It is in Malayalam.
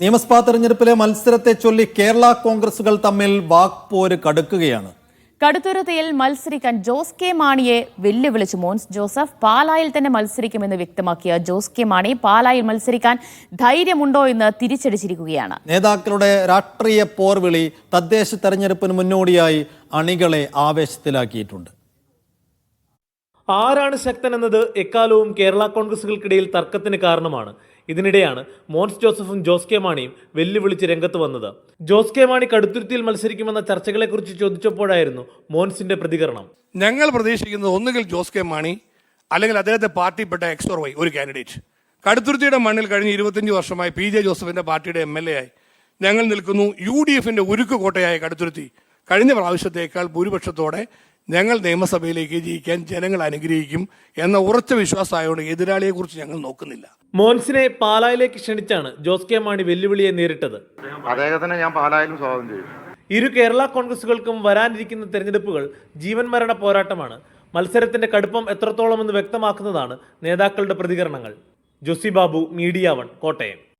നിയമസഭാ തെരഞ്ഞെടുപ്പിലെ മത്സരത്തെ ചൊല്ലി കേരള കോൺഗ്രസുകൾ തമ്മിൽ വാക്പോര് കടുക്കുകയാണ്. കടുത്തുരുത്തിയിൽ മത്സരിക്കാൻ ജോസ് കെ മാണിയെ വെല്ലുവിളിച്ചു മോൻസ് ജോസഫ്. പാലായിൽ തന്നെ മത്സരിക്കുമെന്ന് വ്യക്തമാക്കിയ ജോസ് കെ മാണി പാലായിൽ മത്സരിക്കാൻ ധൈര്യമുണ്ടോ എന്ന് തിരിച്ചടിച്ചിരിക്കുകയാണ്. നേതാക്കളുടെ രാഷ്ട്രീയ പോർവിളി തദ്ദേശ തെരഞ്ഞെടുപ്പിന് മുന്നോടിയായി അണികളെ ആവേശത്തിലാക്കിയിട്ടുണ്ട്. ആരാണ് ശക്തൻ എന്നത് എക്കാലവും കേരള കോൺഗ്രസുകൾക്കിടയിൽ തർക്കത്തിന് കാരണമാണ്. ഇതിനിടെയാണ് മോൻസ് ജോസഫും ജോസ് കെ മാണിയും വെല്ലുവിളിച്ച് രംഗത്ത് വന്നത്. ജോസ് കെ മാണി കടുത്തുരുത്തിയിൽ മത്സരിക്കുമെന്ന ചർച്ചകളെക്കുറിച്ച് ചോദിച്ചപ്പോഴായിരുന്നു മോൻസിന്റെ പ്രതികരണം. ഞങ്ങൾ പ്രതീക്ഷിക്കുന്നത് ഒന്നുകിൽ ജോസ് കെ മാണി അല്ലെങ്കിൽ അദ്ദേഹത്തെ പാർട്ടിപ്പെട്ട എക്സോർ വൈ ഒരു കാൻഡിഡേറ്റ്. കടുത്തുരുത്തിയുടെ മണ്ണിൽ കഴിഞ്ഞ ഇരുപത്തിയഞ്ച് വർഷമായി പി ജെ ജോസഫിന്റെ പാർട്ടിയുടെ എം എൽ എ ആയി. ഞങ്ങൾ നിൽക്കുന്നു യു ഡി എഫിന്റെ ഉരുക്ക് കോട്ടയായ കടുത്തുരുത്തി. കഴിഞ്ഞ പ്രാവശ്യത്തേക്കാൾ ഭൂരിപക്ഷത്തോടെ ഞങ്ങൾ നിയമസഭയിലേക്ക് ജയിക്കാൻ ജനങ്ങൾ അനുഗ്രഹിക്കും എന്ന ഉറച്ച വിശ്വാസമായതുകൊണ്ട് എതിരാളിയെക്കുറിച്ച് ഞങ്ങൾ നോക്കുന്നില്ല. മോൻസിനെ പാലായിലേക്ക് ക്ഷണിച്ചാണ് ജോസ് കെ മാണി വെല്ലുവിളിയെ നേരിട്ടത്. അദ്ദേഹത്തിനെ ഞാൻ പാലായാലും സ്വാഗതം ചെയ്യും. ഇരു കേരള കോൺഗ്രസുകൾക്കും വരാനിരിക്കുന്ന തെരഞ്ഞെടുപ്പുകൾ ജീവൻ മരണ പോരാട്ടമാണ്. മത്സരത്തിന്റെ കടുപ്പം എത്രത്തോളമെന്ന് വ്യക്തമാക്കുന്നതാണ് നേതാക്കളുടെ പ്രതികരണങ്ങൾ. Josy Babu media one Kottayam.